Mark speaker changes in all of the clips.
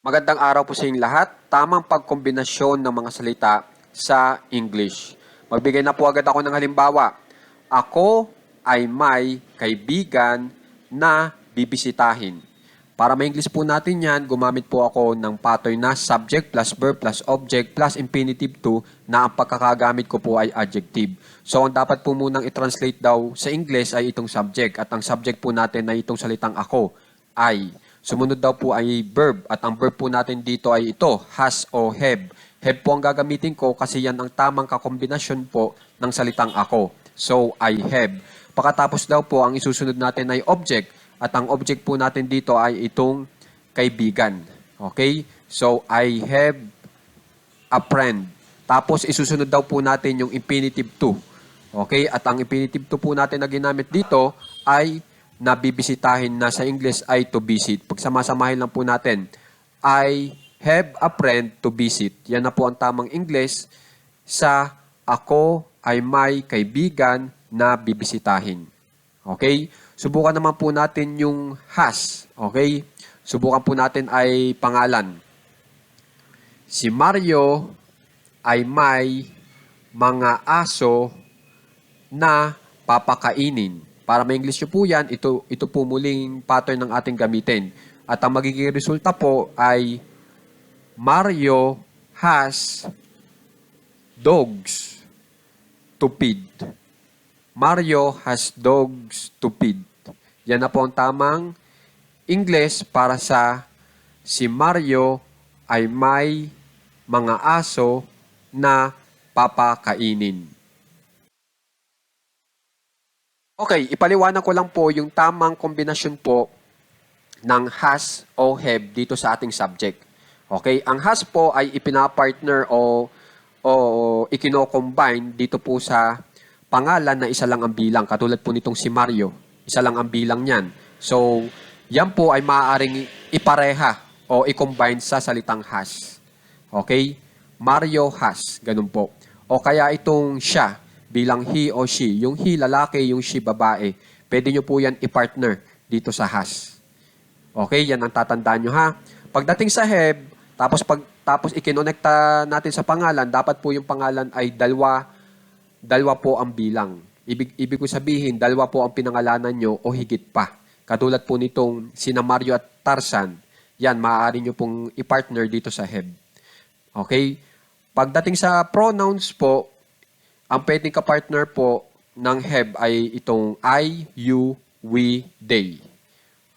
Speaker 1: Magandang araw po sa inyong lahat. Tamang pagkombinasyon ng mga salita sa English. Magbigay na po agad ako ng halimbawa. Ako ay may kaibigan na bibisitahin. Para ma-English po natin yan, gumamit po ako ng pattern na subject plus verb plus object plus infinitive to na ang pagkakagamit ko po ay adjective. So, ang dapat po munang i-translate daw sa English ay itong subject at ang subject po natin ay itong salitang ako ay. Sumunod daw po ay verb at ang verb po natin dito ay ito, has o have. Have po ang gagamitin ko kasi yan ang tamang kakombinasyon po ng salitang ako. So, I have. Pagkatapos daw po, ang isusunod natin ay object at ang object po natin dito ay itong kaibigan. Okay? So, I have a friend. Tapos, isusunod daw po natin yung infinitive to. Okay? At ang infinitive to po natin na ginamit dito ay nabibisitahin na sa English ay to visit. Pagsamasamahin lang po natin, I have a friend to visit. Yan na po ang tamang English sa ako ay may kaibigan na bibisitahin. Okay? Subukan naman po natin yung has. Okay? Subukan po natin ay pangalan. Si Mario ay may mga aso na papakainin. Para ma-English nyo po yan, ito, ito po muling pattern ng ating gamitin. At ang magiging resulta po ay Mario has dogs to feed. Mario has dogs to feed. Yan na po ang tamang English para sa si Mario ay may mga aso na papakainin. Okay, ipaliwanag ko lang po yung tamang kombinasyon po ng has o have dito sa ating subject. Okay, ang has po ay ipinapartner o o ikino-combine dito po sa pangalan na isa lang ang bilang. Katulad po nitong si Mario, isa lang ang bilang niyan. So, yan po ay maaaring ipareha o i-combine sa salitang has. Okay? Mario has, ganun po. O kaya itong siya, bilang he o she. Yung he lalaki, yung she babae. Pwede nyo po yan i-partner dito sa has. Okay, yan ang tatandaan nyo ha. Pagdating sa have, tapos pag tapos ikinonekta natin sa pangalan, dapat po yung pangalan ay dalawa dalawa po ang bilang. Ibig ibig ko sabihin, dalawa po ang pinangalanan nyo o higit pa. Katulad po nitong sina Mario at Tarzan, yan maaari nyo pong i-partner dito sa have. Okay? Pagdating sa pronouns po, ang pwedeng ka-partner po ng have ay itong I, you, we, they.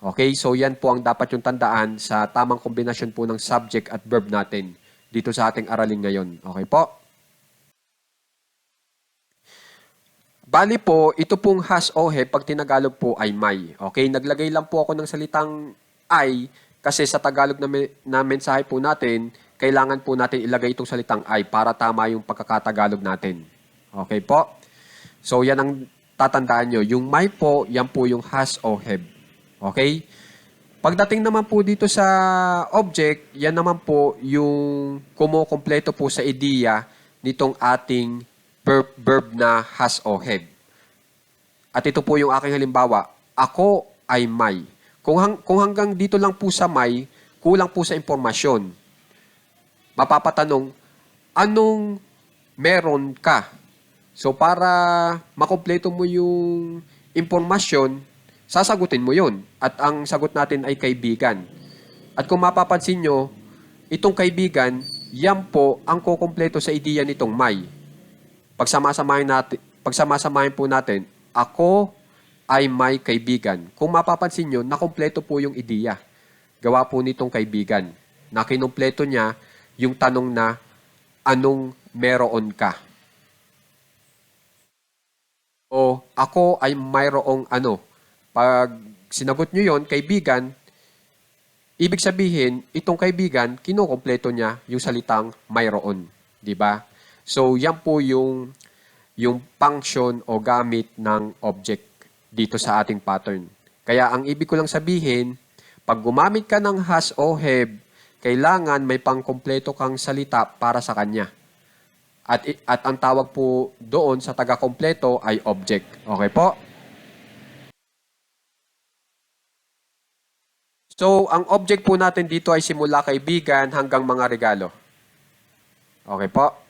Speaker 1: Okay, so yan po ang dapat yung tandaan sa tamang kombinasyon po ng subject at verb natin dito sa ating aralin ngayon. Okay po? Bali po, ito pong has o have, pag tinagalog po ay may. Okay, naglagay lang po ako ng salitang I kasi sa Tagalog na, me- na mensahe po natin, kailangan po natin ilagay itong salitang I para tama yung pagkakatagalog natin. Okay po? So yan ang tatandaan nyo. Yung may po, yan po yung has o have. Okay? Pagdating naman po dito sa object, yan naman po yung kumukompleto po sa ideya nitong ating verb, verb na has o have. At ito po yung aking halimbawa. Ako ay may. Kung, hang, kung hanggang dito lang po sa may, kulang po sa impormasyon. Mapapatanong, anong meron ka? So para makompleto mo yung impormasyon, sasagutin mo yun. At ang sagot natin ay kaibigan. At kung mapapansin nyo, itong kaibigan, yan po ang kukompleto sa ideya nitong may. Pagsamasamahin natin, pagsamasamahin po natin, ako ay may kaibigan. Kung mapapansin nyo, nakompleto po yung ideya. Gawa po nitong kaibigan. Na kinumpleto niya yung tanong na, anong meron ka? O ako ay mayroong ano. Pag sinagot nyo yon kaibigan, ibig sabihin, itong kaibigan, kinukompleto niya yung salitang mayroon. Ba? So, yan po yung, yung function o gamit ng object dito sa ating pattern. Kaya ang ibig ko lang sabihin, pag gumamit ka ng has o have, kailangan may pangkompleto kang salita para sa kanya. At, at ang tawag po doon sa taga-kompleto ay object. Okay po? So, ang object po natin dito ay simula kaibigan hanggang mga regalo. Okay po?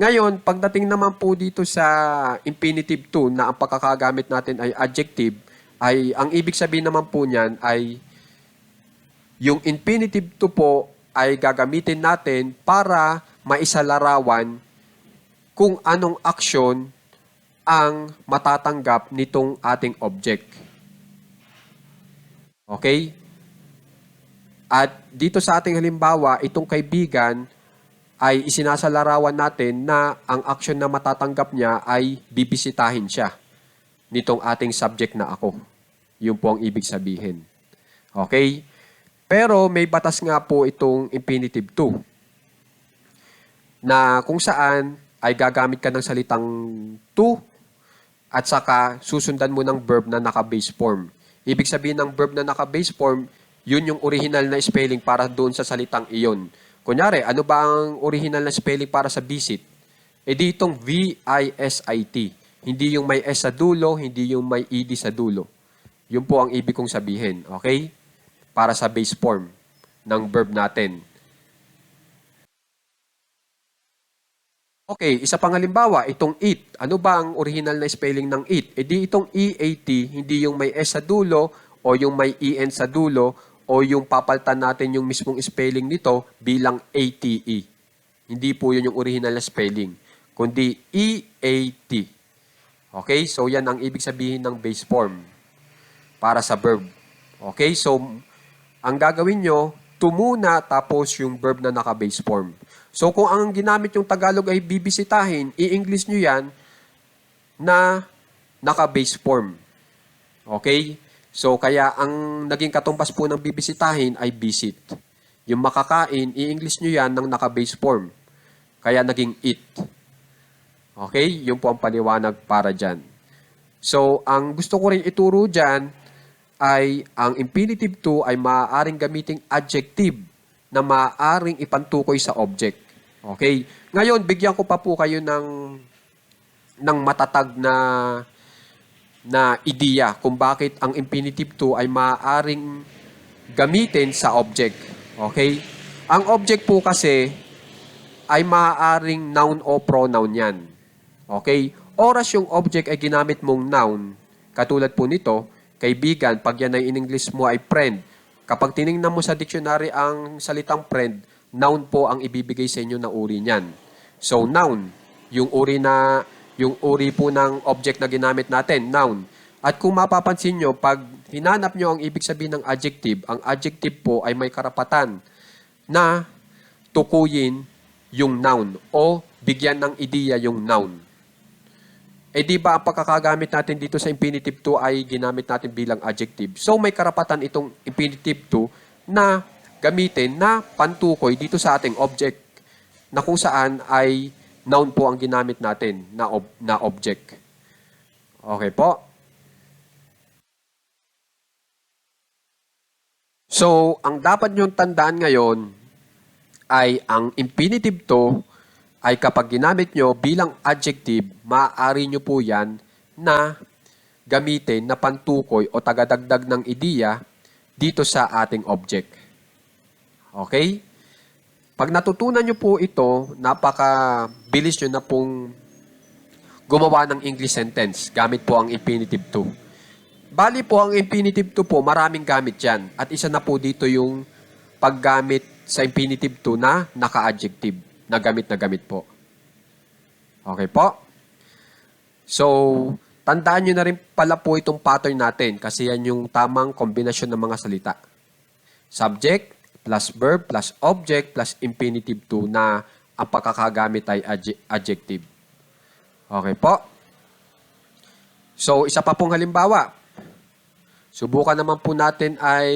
Speaker 1: Ngayon, pagdating naman po dito sa infinitive to na ang pagkakagamit natin ay adjective, ay ang ibig sabihin naman po niyan ay yung infinitive to po ay gagamitin natin para maisalarawan kung anong aksyon ang matatanggap nitong ating object. Okay? At dito sa ating halimbawa, itong kaibigan ay isinasalarawan natin na ang aksyon na matatanggap niya ay bibisitahin siya nitong ating subject na ako. Yun po ang ibig sabihin. Okay? Pero may batas nga po itong infinitive to na kung saan ay gagamit ka ng salitang to at saka susundan mo ng verb na naka-base form. Ibig sabihin ng verb na naka-base form, yun yung original na spelling para doon sa salitang iyon. Kunyari, ano ba ang original na spelling para sa visit? E di itong V-I-S-I-T. Hindi yung may S sa dulo, hindi yung may ED sa dulo. Yun po ang ibig kong sabihin. Okay? Para sa base form ng verb natin. Okay, isa pang halimbawa, itong eat. Ano ba ang original na spelling ng eat? E di itong E-A-T, hindi yung may S sa dulo o yung may E-N sa dulo o yung papaltan natin yung mismong spelling nito bilang A-T-E. Hindi po yun yung original na spelling, kundi E-A-T. Okay, so yan ang ibig sabihin ng base form para sa verb. Okay, so ang gagawin nyo, to muna tapos yung verb na naka-base form. So kung ang ginamit yung Tagalog ay bibisitahin, i-English nyo yan na naka-base form. Okay? So kaya ang naging katumbas po ng bibisitahin ay visit. Yung makakain, i-English nyo yan ng naka-base form. Kaya naging eat. Okay? Yun po ang paliwanag para dyan. So, ang gusto ko rin ituro dyan ay ang infinitive to ay maaaring gamiting adjective na maaaring ipantukoy sa object. Okay? Ngayon, bigyan ko pa po kayo ng ng matatag na na ideya kung bakit ang infinitive to ay maaaring gamitin sa object. Okay? Ang object po kasi ay maaaring noun o pronoun yan. Okay? Oras yung object ay ginamit mong noun, katulad po nito, kaibigan, pag yan ay in English mo ay friend. Kapag tiningnan mo sa dictionary ang salitang friend, noun po ang ibibigay sa inyo na uri niyan. So, noun, yung uri na yung uri po ng object na ginamit natin, noun. At kung mapapansin nyo, pag hinanap nyo ang ibig sabihin ng adjective, ang adjective po ay may karapatan na tukuyin yung noun o bigyan ng ideya yung noun. Eh di ba ang pagkakagamit natin dito sa infinitive to ay ginamit natin bilang adjective. So may karapatan itong infinitive to na gamitin na pantukoy dito sa ating object na kung saan ay noun po ang ginamit natin na, ob- na object. Okay po? So, ang dapat niyong tandaan ngayon ay ang infinitive to ay kapag ginamit nyo bilang adjective, maaari nyo po yan na gamitin na pantukoy o tagadagdag ng ideya dito sa ating object. Okay? Pag natutunan nyo po ito, napaka-bilis nyo na pong gumawa ng English sentence gamit po ang infinitive to. Bali po ang infinitive to po, maraming gamit yan. At isa na po dito yung paggamit sa infinitive to na naka-adjective, na gamit na gamit po. Okay po? So, tandaan nyo na rin pala po itong pattern natin kasi yan yung tamang kombinasyon ng mga salita. Subject, plus verb, plus object, plus infinitive to na ang pagkakagamit ay adje- adjective. Okay po? So, isa pa pong halimbawa. Subukan naman po natin ay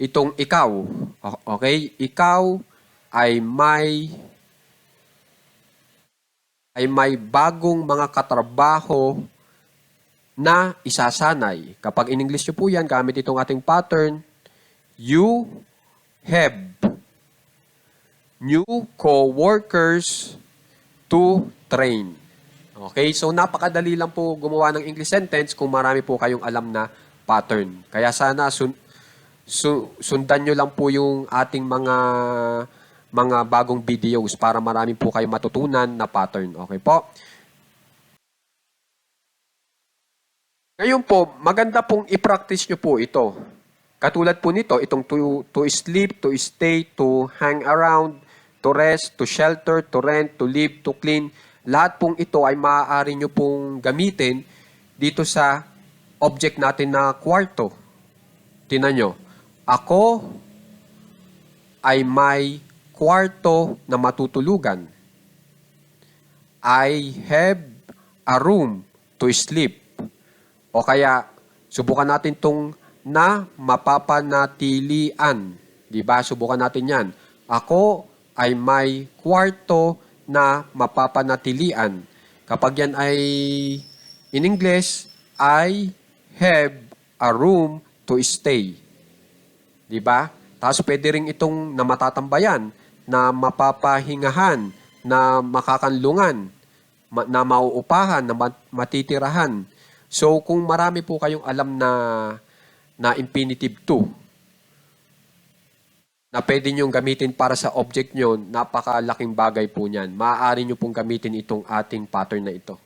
Speaker 1: itong ikaw. Okay? Ikaw ay may ay may bagong mga katrabaho na isasanay. Kapag in English nyo po yan, gamit itong ating pattern, you have new co-workers to train. Okay, so napakadali lang po gumawa ng English sentence kung marami po kayong alam na pattern. Kaya sana sun, su- sundan nyo lang po yung ating mga mga bagong videos para marami po kayo matutunan na pattern. Okay po? Ngayon po, maganda pong i-practice nyo po ito. Katulad po nito, itong to, to sleep, to stay, to hang around, to rest, to shelter, to rent, to live, to clean. Lahat pong ito ay maaari nyo pong gamitin dito sa object natin na kwarto. Tinan nyo. Ako ay may kwarto na matutulugan. I have a room to sleep. O kaya, subukan natin tong na mapapanatilian. Di ba? Subukan natin yan. Ako ay may kwarto na mapapanatilian. Kapag yan ay in English, I have a room to stay. Di ba? Tapos pwede rin itong na matatambayan, na mapapahingahan, na makakanlungan, ma- na mauupahan, na mat- matitirahan. So kung marami po kayong alam na na infinitive to, na pwede nyo gamitin para sa object nyo, napakalaking bagay po niyan. Maaari nyo pong gamitin itong ating pattern na ito.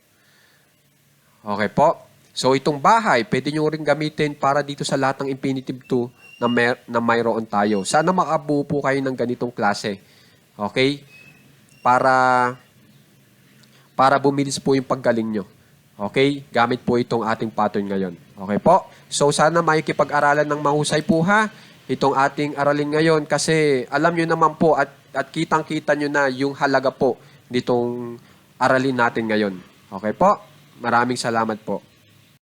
Speaker 1: Okay po? So itong bahay, pwede nyo rin gamitin para dito sa lahat ng infinitive to na, mer- na mayroon tayo. Sana makabuo po kayo ng ganitong klase. Okay? Para para bumilis po yung paggaling nyo. Okay? Gamit po itong ating pattern ngayon. Okay po? So sana makikipag-aralan ng mahusay po ha itong ating aralin ngayon kasi alam nyo naman po at, at kitang-kita nyo na yung halaga po nitong aralin natin ngayon. Okay po? Maraming salamat po.